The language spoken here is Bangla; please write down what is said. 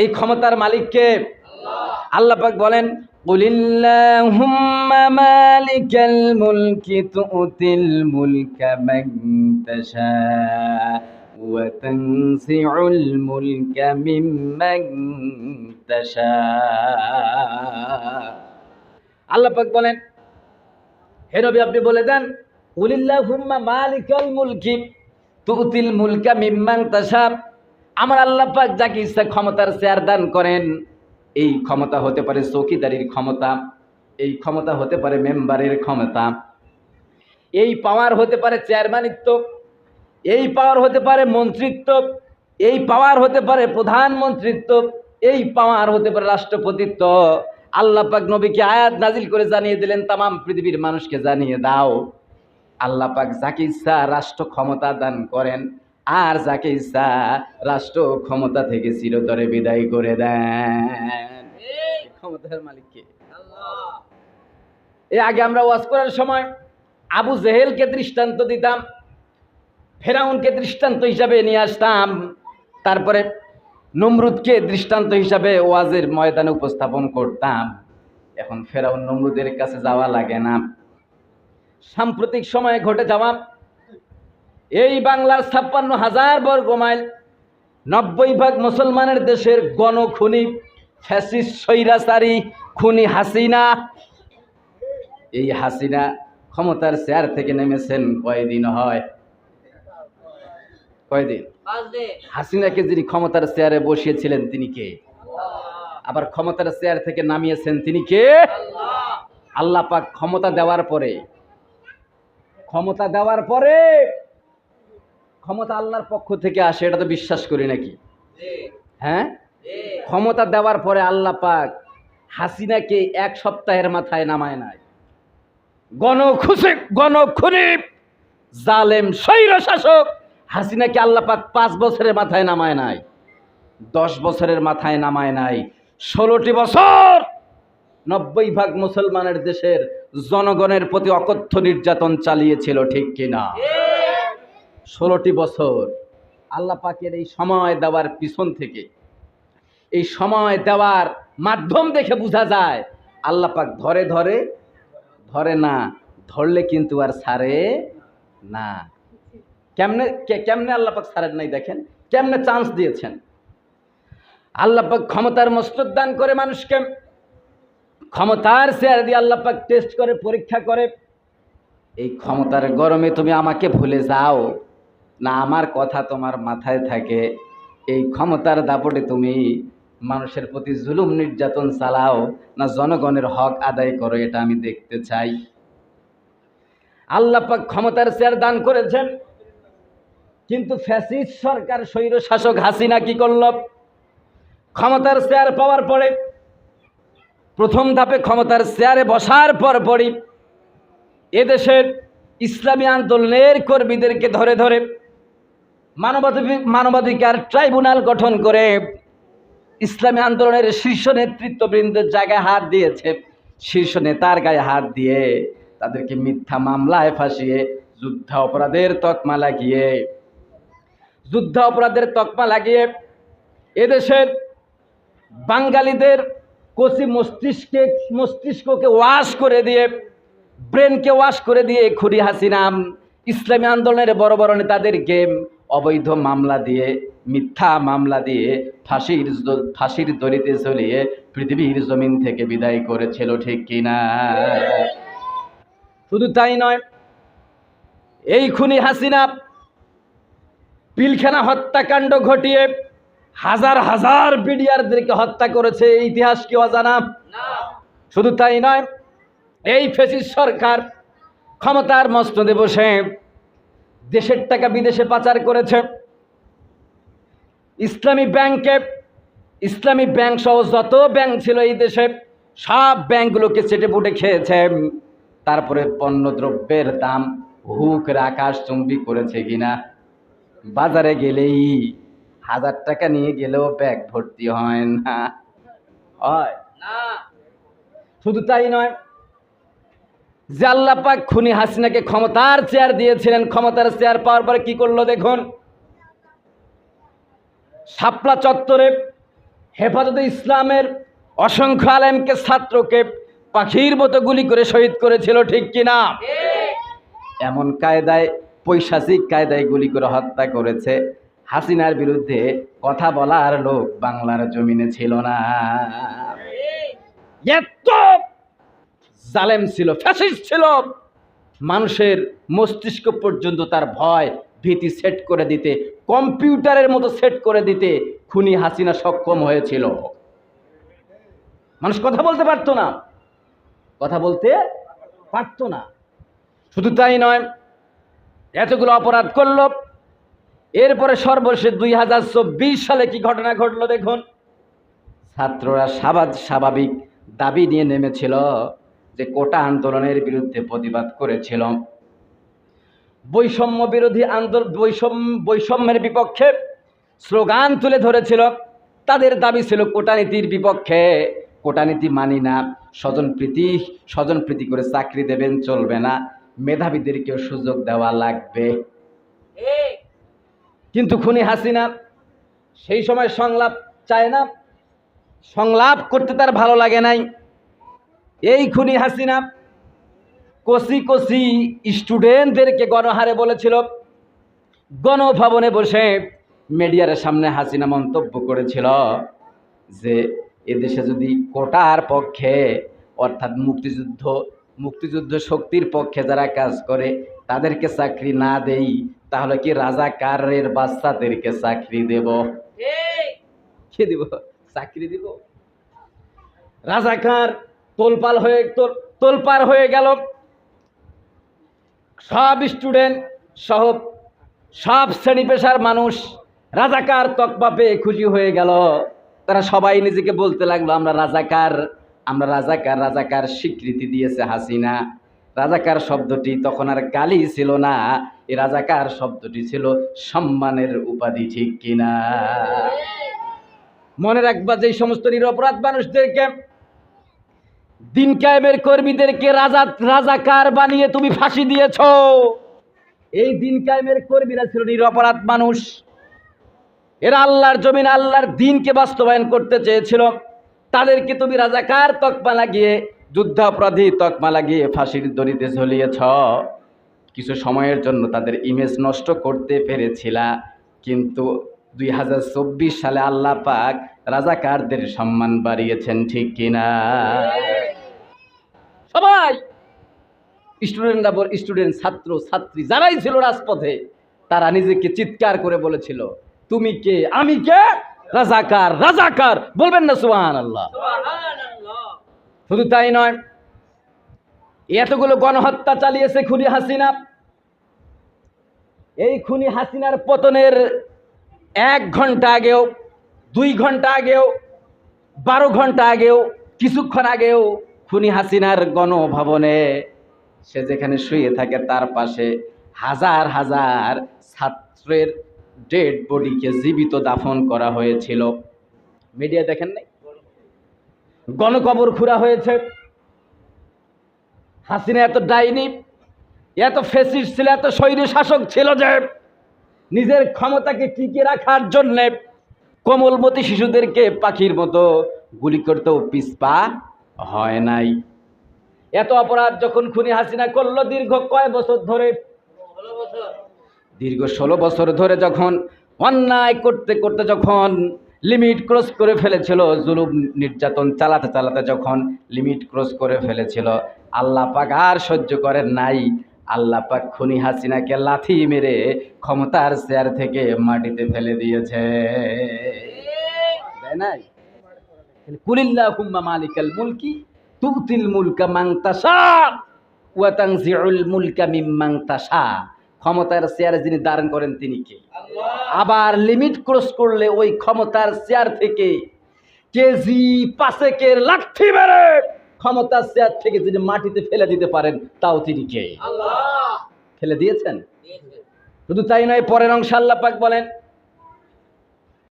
এই ক্ষমতার মালিককে আল্লাহ পাক বলেন, কুলিল্লাহুম্মা মুলকি মুলকা মুলকা আল্লাহ পাক বলেন, হে আপনি বলে দেন উলিল্লাহুম্মা মালিকাল মুলকি তুতিল মুলকা মিম্মান তাশা। আমার আল্লাহ পাক যাকে ইচ্ছা ক্ষমতার শেয়ার দান করেন, এই ক্ষমতা হতে পারে চৌকিদারির ক্ষমতা, এই ক্ষমতা হতে পারে মেম্বারের ক্ষমতা, এই পাওয়ার হতে পারে চেয়ারম্যানিত্ব এই পাওয়ার হতে পারে মন্ত্রিত্ব, এই পাওয়ার হতে পারে প্রধানমন্ত্রিত্ব, এই পাওয়ার হতে পারে রাষ্ট্রপতিত্ব। আল্লাহ পাক নবীকে আয়াত নাজিল করে জানিয়ে দিলেন, তামাম পৃথিবীর মানুষকে জানিয়ে দাও, আল্লাহ পাক যাকে ইচ্ছা রাষ্ট্র ক্ষমতা দান করেন আর যাকে ইচ্ছা রাষ্ট্র ক্ষমতা থেকে চিরতরে বিদায় করে দেন। ক্ষমতার মালিককে এ আগে আমরা ওয়াজ করার সময় আবু জেহেলকে দৃষ্টান্ত দিতাম ফেরাউনকে দৃষ্টান্ত হিসাবে নিয়ে আসতাম তারপরে নমরুদকে দৃষ্টান্ত হিসাবে ওয়াজের ময়দানে উপস্থাপন করতাম। এখন ফেরাউন নমরুদের কাছে যাওয়া লাগে না। সাম্প্রতিক সময়ে ঘটে যাওয়া এই বাংলার ছাপ্পান্ন হাজার বর্গ মাইল নব্বই ভাগ মুসলমানের দেশের গণখুনি ফ্যাসিস স্বৈরাচারী খুনি হাসিনা। এই হাসিনা ক্ষমতার চেয়ার থেকে নেমেছেন কয়দিন হয়? কয়দিন? হাসিনাকে যিনি ক্ষমতার চেয়ারে বসিয়েছিলেন তিনি কে? আবার ক্ষমতার চেয়ার থেকে নামিয়েছেন তিনি কে? আল্লাহ পাক ক্ষমতা দেওয়ার পরে ক্ষমতা দেওয়ার পরে ক্ষমতা আল্লাহর পক্ষ থেকে আসে এটা তো বিশ্বাস করি নাকি? হ্যাঁ? ক্ষমতা দেওয়ার পরে আল্লাহ পাক হাসিনাকে এক সপ্তাহের মাথায় নামায় নাই। গণখুশি গণখুনি জালেম স্বৈর শাসক হাসিনাকে আল্লাহ পাক পাঁচ বছরের মাথায় নামায় নাই। দশ বছরের মাথায় নামায় নাই। ষোলোটি বছর নব্বই ভাগ মুসলমানের দেশের জনগণের প্রতি অকথ্য নির্যাতন চালিয়েছিল ঠিক কিনা? ষোলোটি বছর আল্লাহ পাকের এই সময় দেওয়ার পিছন থেকে, এই সময় দেওয়ার মাধ্যম দেখে বোঝা যায়, আল্লাহ পাক ধরে ধরে ধরে না, ধরলে কিন্তু আর ছাড়ে না। কেমনে কেমনে আল্লাহ পাক ছাড়েন নাই দেখেন? কেমনে চান্স দিয়েছেন? আল্লাহ পাক ক্ষমতার মস্তক দান করে মানুষকে, ক্ষমতার শেয়ার দিয়ে আল্লাহ পাক টেস্ট করে, পরীক্ষা করে। এই ক্ষমতার গরমে তুমি আমাকে ভুলে যাও। না, আমার কথা তোমার মাথায় থাকে। এই ক্ষমতার দাপটে তুমি মানুষের প্রতি জুলুম, নির্যাতন চালাও, না জনগণের হক আদায় করো, এটা আমি দেখতে চাই। আল্লাহ পাক ক্ষমতার চেয়ার দান করেছেন। কিন্তু ফ্যাসিস্ট সরকার স্বৈর শাসক হাসিনা কি করল? ক্ষমতার চেয়ার পাওয়ার পরে, প্রথম ধাপে ক্ষমতার চেয়ারে বসার পর পরই এদেশের ইসলামী আন্দোলনের কর্মীদেরকে ধরে ধরে মানবাধিক মানবাধিকার ট্রাইব্যুনাল গঠন করে ইসলামী আন্দোলনের শীর্ষ নেতৃত্ববৃন্দের জায়গায় হাত দিয়েছে। শীর্ষ নেতার গায়ে হাত দিয়ে তাদেরকে মিথ্যা মামলায় ফাঁসিয়ে, যুদ্ধ অপরাধের তকমা লাগিয়ে, যুদ্ধ অপরাধের তকমা লাগিয়ে এদেশের বাঙালিদের কচি মস্তিষ্কে মস্তিষ্ককে ওয়াশ করে দিয়ে, ব্রেনকে ওয়াশ করে দিয়ে খুরি হাসিনাম ইসলামী আন্দোলনের বড় বড় নেতাদেরকে অবৈধ মামলা দিয়ে, মিথ্যা মামলা দিয়ে ফাঁসির ফাঁসির দড়িতে চলিয়ে পৃথিবীর জমিন থেকে বিদায় করেছিল, ঠিক কিনা? শুধু তাই নয়, এই খুনি হাসিনা পিলখানা হত্যাকাণ্ড ঘটিয়ে হাজার হাজার বিডিআরদেরকে হত্যা করেছে, এই ইতিহাস কি অজানা? শুধু তাই নয়, এই ফেসিস সরকার ক্ষমতার মস্তদে বসে দেশের টাকা বিদেশে পাচার করেছে। ইসলামী ব্যাংকে ইসলামী ব্যাংক সহ যত ব্যাংক ছিল এই দেশে সব ব্যাংকগুলোকে চেটে পুটে খেয়েছে। তারপরে পণ্য দ্রব্যের দাম হুক আকাশ চুম্বি করেছে কিনা। বাজারে গেলেই হাজার টাকা নিয়ে গেলেও ব্যাগ ভর্তি হয় না। হয়। শুধু তাই নয় যে আল্লাহ পাক খুনি হাসিনাকে ক্ষমতার চেয়ার দিয়েছিলেন ক্ষমতার চেয়ার পাওয়ার পরে কি করল দেখুন? শাপলা চত্বরে হেফাজতে ইসলামের অসংখ্য আলেমকে ছাত্রকে পাখির মতো গুলি করে শহীদ করেছিল ঠিক কিনা এমন কায়দায় পৈশাচিক কায়দায় গুলি করে হত্যা করেছে। হাসিনার বিরুদ্ধে কথা বলার লোক বাংলার জমিনে ছিল না। এত জালেম ছিল, ফ্যাসিস্ট ছিল। মানুষের মস্তিষ্ক পর্যন্ত তার ভয় ভীতি সেট করে দিতে, কম্পিউটারের মতো সেট করে দিতে খুনি হাসিনা সক্ষম হয়েছিল। মানুষ কথা বলতে পারতো না। কথা বলতে পারতো না। শুধু তাই নয়, এতগুলো অপরাধ করল। এরপরে সর্বশেষ দুই হাজার চব্বিশ সালে কি ঘটনা ঘটলো দেখুন। ছাত্ররা স্বাভাব স্বাভাবিক দাবি নিয়ে নেমেছিল। যে কোটা আন্দোলনের বিরুদ্ধে প্রতিবাদ করেছিল। বৈষম্য বিরোধী আন্দোলন বৈষম্য বৈষম্যের বিপক্ষে স্লোগান তুলে ধরেছিল তাদের দাবি ছিল কোটানীতির বিপক্ষে। কোটানীতি মানি না স্বজন স্বজনপ্রীতি স্বজনপ্রীতি করে চাকরি দেবেন চলবে না মেধাবীদেরকেও সুযোগ দেওয়া লাগবে। কিন্তু খুনি হাসিনা সেই সময় সংলাপ চায় না সংলাপ করতে তার ভালো লাগে নাই। এই খুনি হাসিনা কষি কষি স্টুডেন্টদেরকে গণহারে বলেছিল। গণভবনে বসে মিডিয়ার সামনে হাসিনা মন্তব্য করেছিল যে এদেশে যদি কোটার পক্ষে অর্থাৎ মুক্তিযুদ্ধ মুক্তিযুদ্ধ শক্তির পক্ষে যারা কাজ করে তাদেরকে চাকরি না দেই তাহলে কি রাজাকারের বাচ্চাদেরকে চাকরি দেব? কি দিব? চাকরি দিব? রাজাকার তোলপাল হয়ে তোল, তোলপার হয়ে গেল। সব স্টুডেন্ট সহ সব শ্রেণি পেশার মানুষ রাজাকার তকমা পেয়ে খুশি হয়ে গেল। তারা সবাই নিজেকে বলতে লাগল, আমরা রাজাকার আমরা রাজাকার রাজাকার স্বীকৃতি দিয়েছে হাসিনা। রাজাকার শব্দটি তখন আর গালি ছিল না, এই রাজাকার শব্দটি ছিল সম্মানের উপাধি, ঠিক কিনা? মনে রাখবা যে সমস্ত নিরপরাধ মানুষদেরকে দিন কায়েমের কর্মীদেরকে রাজা, রাজাকার বানিয়ে তুমি ফাঁসি দিয়েছ। এই দিন কায়েমের কর্মীরা ছিল নিরপরাধ মানুষ। এরা আল্লাহর জমিন, আল্লাহর দিনকে বাস্তবায়ন করতে চেয়েছিল। তাদেরকে তুমি রাজাকার তকমা লাগিয়ে, যুদ্ধাপরাধী তকমা লাগিয়ে ফাঁসির দড়িতে ঝুলিয়েছ। কিছু সময়ের জন্য তাদের ইমেজ নষ্ট করতে পেরেছিলা। কিন্তু দুই হাজার চব্বিশ সালে আল্লাহ পাক রাজাকারদের সম্মান বাড়িয়েছেন, ঠিক কিনা? সবাই। স্টুডেন্টরা বল স্টুডেন্ট ছাত্র ছাত্রী যারাই ছিল রাজপথে তারা নিজেকে চিৎকার করে বলেছিল তুমি কে? আমি কে? রাজাকার রাজাকার। বলবেন না সুহান আল্লাহ শুধু তাই নয় এতগুলো গণহত্যা চালিয়েছে খুনি হাসিনা। এই খুনি হাসিনার পতনের এক ঘণ্টা আগেও দুই ঘণ্টা আগেও বারো ঘণ্টা আগেও কিছুক্ষণ আগেও খুনি হাসিনার গণভবনে, সে যেখানে শুয়ে থাকে তার পাশে হাজার হাজার ছাত্রের ডেড বডিকে জীবিত দাফন করা হয়েছিল। মিডিয়া দেখেন নাই? গণকবর খুঁড়া হয়েছে। হাসিনা এত ডাইনি, এত ফেসিস ছিল, এত শৈরী শাসক ছিল যে নিজের ক্ষমতাকে টিকিয়ে রাখার জন্যে কোমলমতি শিশুদেরকে পাখির মতো গুলি করতেও পিসপা হয় নাই। এত অপরাধ যখন খুনি হাসিনা করল দীর্ঘ কয় বছর ধরে? দীর্ঘ ষোলো বছর ধরে যখন অন্যায় করতে করতে যখন লিমিট ক্রস করে ফেলেছিল জুলুম নির্যাতন চালাতে চালাতে যখন লিমিট ক্রস করে ফেলেছিল আল্লাহ পাক আর সহ্য করেন নাই। আল্লাহ পাক খুনি হাসিনাকে লাথি মেরে ক্ষমতার চেয়ার থেকে মাটিতে ফেলে দিয়েছে। তাই নাই? কুলিল্লাহ হুম্মা মালিকাল মুলকি তুতিল মুলকা মাংতাসা ওয়া তানজিউল মুলকা মিম্মাং তাসা ক্ষমতার চেয়ারে যিনি দাঁড়ান করেন তিনি কে? আবার লিমিট ক্রস করলে ওই ক্ষমতার চেয়ার থেকে কেজি পাঁচেকের লাঠি মেরে ক্ষমতার চেয়ার থেকে যিনি মাটিতে ফেলে দিতে পারেন তাও তিনি কে? ফেলে দিয়েছেন। শুধু তাই নয় পরের অংশ আল্লাহ পাক বলেন